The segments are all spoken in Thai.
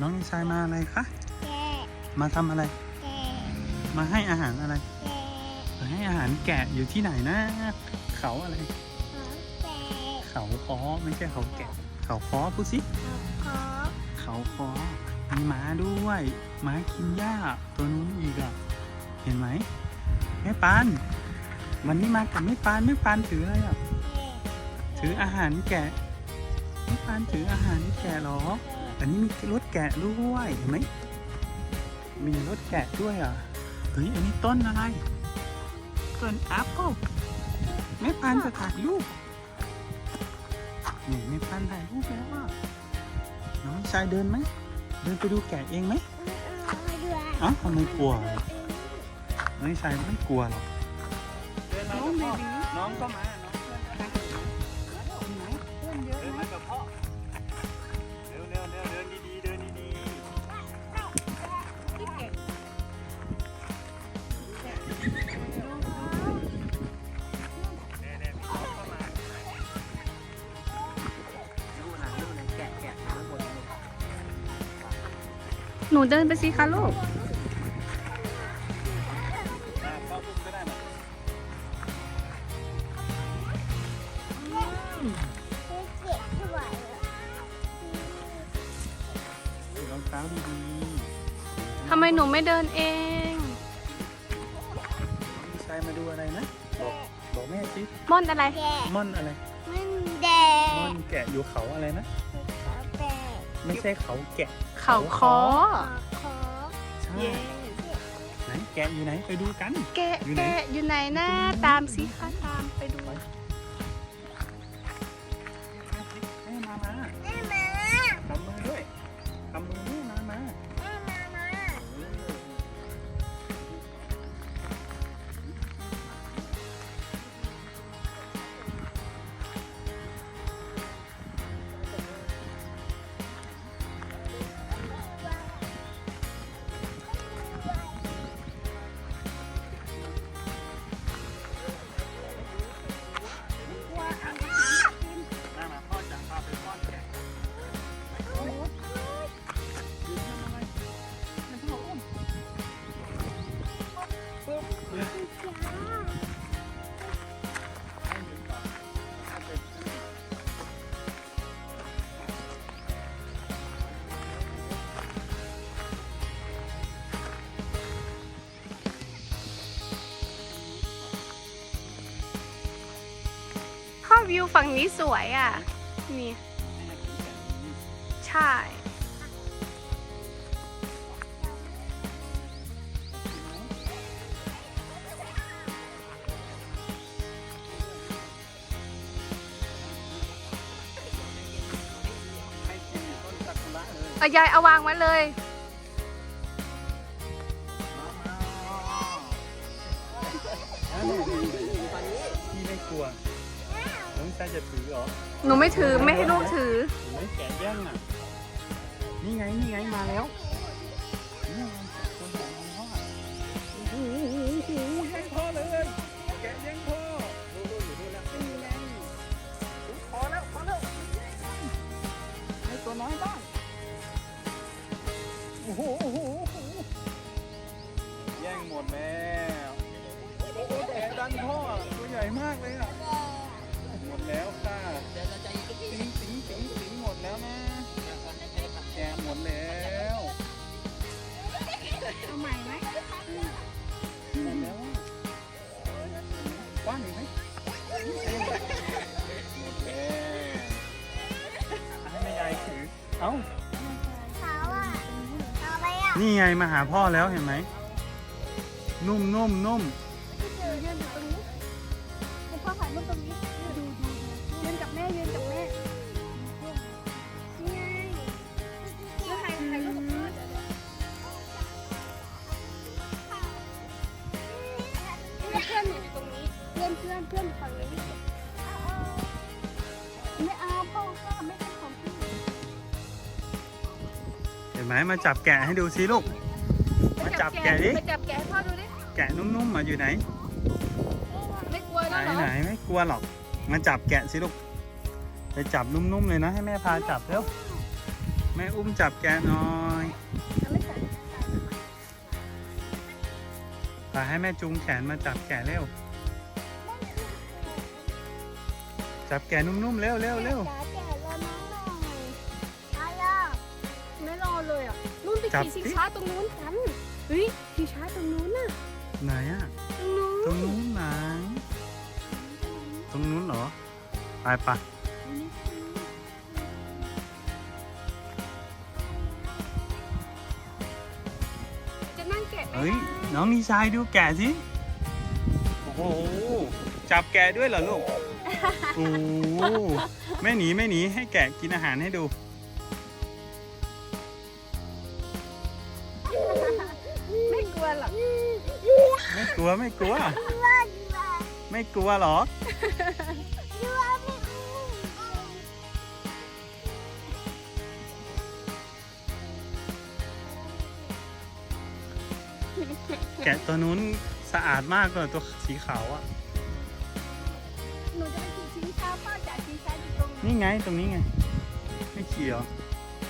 น้องชายมาอะไรคะ แกะมาทำอะไร แกะมาให้อาหารอะไร แกะมาให้อาหารแกะอยู่ที่ไหนนะ เขาอะไร ของแกะเขาคอไม่ใช่เขาแกะ เขาคอพูดสิ ของเขาคอมีหมาด้วยหมากินหญ้าตัวนู้นอีกอะเห็นไหมแม่ปานวันนี้มากับแม่ปานแม่ปานถืออะไรอะแกะถืออาหารแกะแม่ปานถืออาหารแกะเหรอ อันนี้มีรถแกะด้วยเห็นไหมมีรถแกะด้วยอะเฮ้ยอันนี้ต้นอะไร ต้นแอปเปิลแม่ปานจะถ่ายรูปนี่แม่ปานถ่ายรูปแล้วอะน้องชายเดินไหม เดินไปดูแกะเองไหมเอามาด้วยเอ้าทำไมกลัวน้องชายไม่กลัวหรอกน้องเบบีน้องก็มา หนูเดินไปสิคะลูกอะเข้าพุ่มก็ได้มาเก็บด้วยใส่รองเท้าดีๆทำไมหนูไม่เดินเองพี่ชายมาดูอะไรนะ บอกบอกแม่สิม่อนอะไรแกะม่อนอะไรมันแดม่องนแกะอยู่เขาอะไรนะของแกะไม่ใช่เขาแกะ เขาคอขอใช่เย้ไหนแกะอยู่ไหนไปดูกัน แกะอยู่ไหน แกะอยู่ไหนนะตามสิคะตามไปดู ข้อวิวฝั่งนี้สวยอะ นี่ ใช่อายเอายายเอาวางไว้เลย จะถือเหรอหนูไม่ถือไม่ให้ลูกถือเห็นไหมแกะแย่งอะ นี่ไง นี่ไงมาแล้ว มดแล้วเอาใหม่ไหมหมดแล้วอะกว้างอีกไหมหมดแล้วให้แม่ยายถือเอ้าเขาอะเอาไปอะนี่ไงมาหาพ่อแล้วเห็นไหมนุ่มนุ่มนุ่มยืนยืนอยู่ตรงนี้ให้พ่อถ่ายรูปตรงนี้ มมาจับแกะให้ดูสิลูก มาจับแกะดิไปจับแกะให้พ่อดูดิ แกะนุ่มๆมาอยู่ไหน ไม่กลัวไหนแล้วเหรอไหนไม่กลัวหรอก มาจับแกะสิลูกไปจับนุ่มๆเลยนะ ให้แม่พาจับเร็ว แม่อุ้มจับแกะหน่อยแล้วไม่ใส่ไปให้แม่จูงแขนมาจับแกะเร็ว จับแกะนุ่มๆเร็วเร็วเร็ว ไปจับขี่สิชิงช้าตรงนู้นกันเฮ้ยชิงช้าตรงนู้นน่ะไหนอะตรงนู้นตรงนู้นไหน ตรงนู้นเหรอ ไปปะจะนั่งแกะไม่เฮ้ยได้น้องดีไซน์ดูแกะสิ โอ้โห จับแกะด้วยเหรอลูก โอ้โหไม่หนีไม่หนีให้แกะกินอาหารให้ดู ลัวไม่กลัว ไม่กลัวหรอ แกะตัวนู้นสะอาดมากเลยตัวสีขาวอะ หนูจะไปขี่ชิงช้าพ่อจ๋าชิงช้าอยู่ตรงไหนนี่ไงตรงนี้ไง ไม่ขี่เหรอ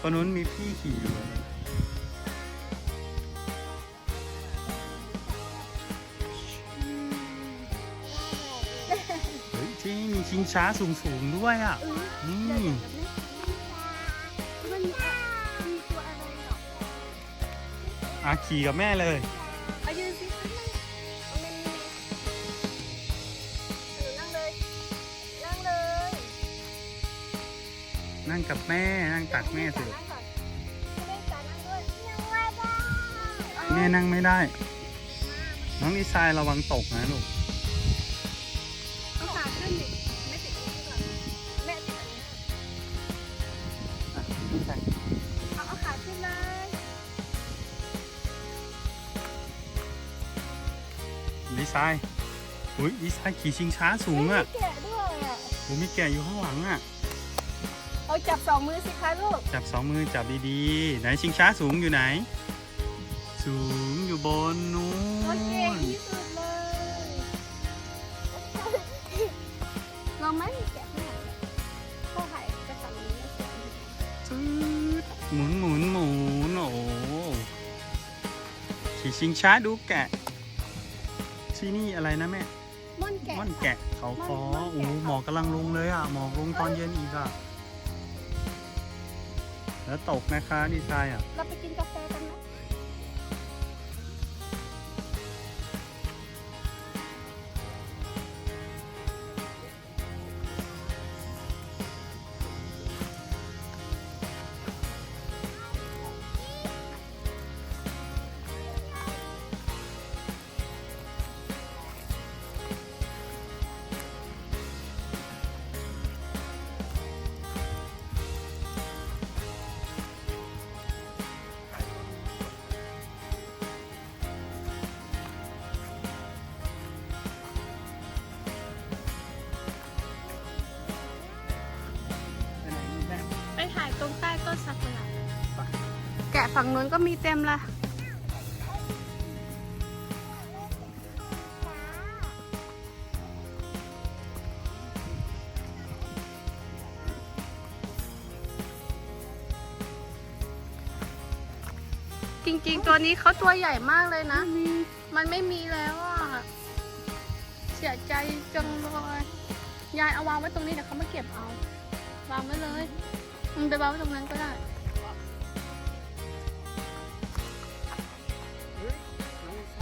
ตัวนู้นมีพี่ขี่อยู่ ชิงช้าสูงๆด้วยอะ นี่ มันมีมีตัวอะไรหรออาขี่กับแม่เลย เอายืนสิคะนั่งเออนั่งเลยนั่งเลยนั่งกับแม่ นั่งตักแม่สินั่งก่อนให้แม่จ๋านั่งด้วยนั่งไม่ได้แม่นั่งไม่ได้ น้องดีไซน์ระวังตกนะลูก ดีไซน์อุ้ยดีไซน์ขี่ชิงช้าสูงอะไม่แกะด้วยอะโอ้มีแกะอยู่ข้างหลังอะ เอาจับสองมือสิคะลูก จับสองมือจับดีๆ ไหนชิงช้าสูงอยู่ไหน สูงอยู่บนนู้โอเคนที่สุดเลย ลองไหมแกะข้างหลังเข้าไข่กระสับนี้แล้วสวยจืดหมุนหมุนหมุนโอ้โหขี่ชิงช้าดูแกะ ที่นี่อะไรนะแม่ม่อนแกะม่อนแกะเขาคอม่อนแกะโอ้โหหมอกกำลังลงเลยอะ หมอกลงตอนเย็นอีกอะ แล้วตกนะคะดีไซน์อะ เราไปกินกาแฟ แกะฝั่งนู้นก็มีเต็มละจริงๆ ตัวนี้เขาตัวใหญ่มากเลยนะ มันไม่มีแล้วอะ เสียใจจังเลย ยายเอาวางไว้ตรงนี้เดี๋ยวเขามาเก็บเอา วางไว้เลย มันไปวางไว้ตรงนั้นก็ได้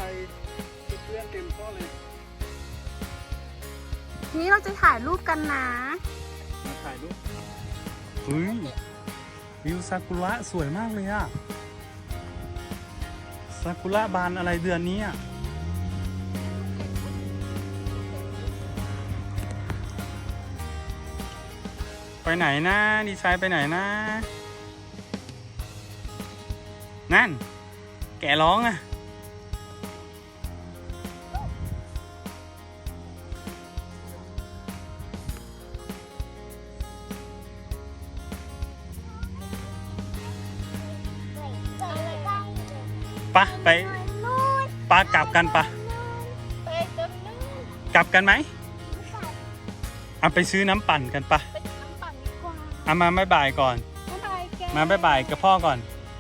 น้องชัยเพื่อนเต็มข้อเลย นี้เราจะถ่ายรูปกันนะ มาถ่ายรูปเฮ้ยวิวซากุระสวยมากเลยอะซากุระบานอะไรเดือนนี้อะไปไหนนะดีไซน์ไปไหนนะ นั่น แกร้องอะ ปะไปปากลับกันปะไปตรงนู้นกลับกันไหมเอาไปซื้อน้ำปั่นกันปะไปน้ำปั่นดีกว่าเอามาไม่บ่ายก่อน บ๊ายบายแกมาบ๊ายบายกับพ่อก่อน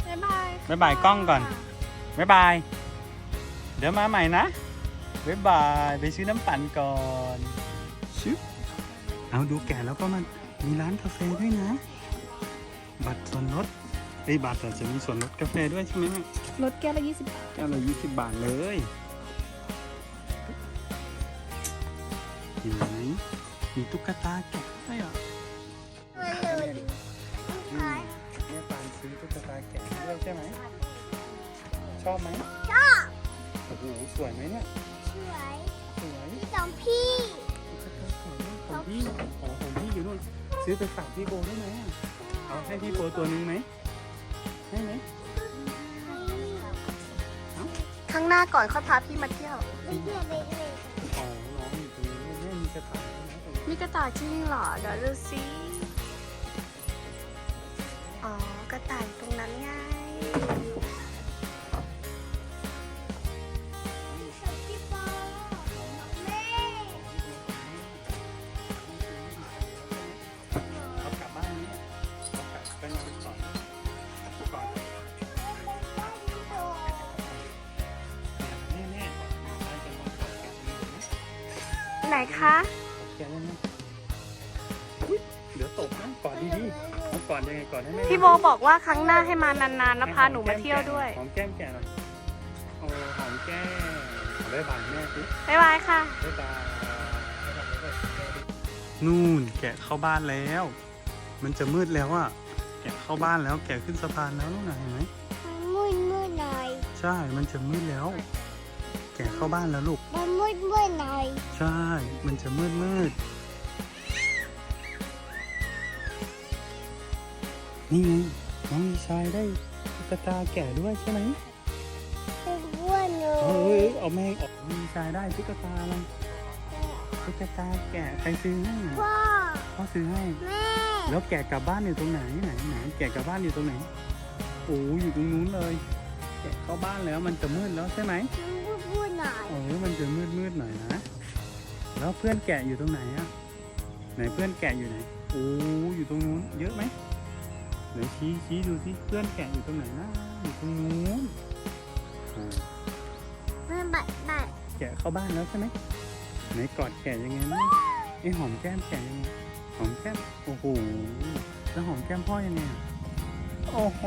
บ๊ายบายบ๊ายบายกล้องก่อน บ๊ายบาย เดี๋ยวมาใหม่นะ บ๊ายบาย ไปซื้อน้ำปั่นก่อนชึบเอาดูแก่แล้วก็มันมีร้านกาแฟด้วยนะ บัตรส่วนลด ไอ้ยบัตรอะจะมีส่วนลดกาแฟด้วยใช่ไหมแม่รถแก้วละยี่สิบบาทแก้วละยี่สิบบาทเลยเห็นไหมมีตุ๊กตาแกะด้วยเหรอแม่ปานซื้อตุ๊กตาแกะด้วยใช่ไหมชอบไหมชอบโอ้โหสวยไหมเนี่ยสวยสวย พี่สองพี่ ของพี่อ๋อของพี่อยู่นู่นซื้อไปฝากพี่โบได้ไหมอะเอาให้พี่โบตัวหนึงไหม ให้ไหมข้างหน้าก่อนค่อยพาพี่มาเที่ยวไม่เชื่อไปเลยอ๋อน้องอยู่ตรงนี้แม่มีกระถางด้วยนะตรงนี้มีกระต่ายจริงเหรอเดี๋ยวดูสิอ๋อกระต่ายตรงนั้นไง ไหนคะแกะยังไงอุ๊ยเดี๋ยวตกนะก่อนดีๆเอาก่อนยังไงก่อนให้แม่พี่โบบอกว่าครั้งหน้าให้มานานๆแล้วพาหนูมาเที่ยวด้วยหอมแก้มแกะหน่อยโอ้หอมแก้มเอาบ๊ายบายแม่สิบ๊ายบายค่ะ บ๊ายบายนู่นแกะเข้าบ้านแล้ว มันจะมืดแล้วอะแกะเข้าบ้านแล้วแกะขึ้นสะพานแล้วนู่นน่ะเห็นไหมมุดมุดหน่อย ใช่ มันจะมืดแล้ว แกะเข้าบ้านแล้วลูกมัน มุดมุดหน่อย ใช่ มันจะมืดมืดนี่ไงน้องดีชายได้ตุ๊กตาแกะด้วยใช่ไหมเป็นอ้วนเลเฮ้ยยเอาแม่ออกน้องดีชายได้ตุ๊กตาอะไรตุ๊กตาแกะใครซื้อให้พ่อพ่อซื้อให้ แม่แล้วแกะกลับบ้านอยู่ตรงไหนไหนไหนแกะกลับบ้านอยู่ตรงไหนโอ้อยู่ตรงนู้นเลย แกะเข้าบ้านแล้วมันจะมืดแล้วใช่ไหมมันมุ ดมุดหน่อยเออมันจะมืดมืดๆหน่อยนะ แล้วเพื่อนแกะอยู่ตรงไหนอะไหนเพื่อนแกะอยู่ไหน โอ้อยู่ตรงนู้น เยอะไหมไหนชี้ชี้ดูสิเพื่อนแกะอยู่ตรงไหนนะ อยู่ตรงนู้นอ่ามันบัดบัดแกะเข้าบ้านแล้วใช่ไหมไหนกอดแกะยังไงนะไอยหอมแก้มแกะยังไง หอมแก้ม โอ้โห แล้วหอมแก้มพ่อยังไงอะโอ้โห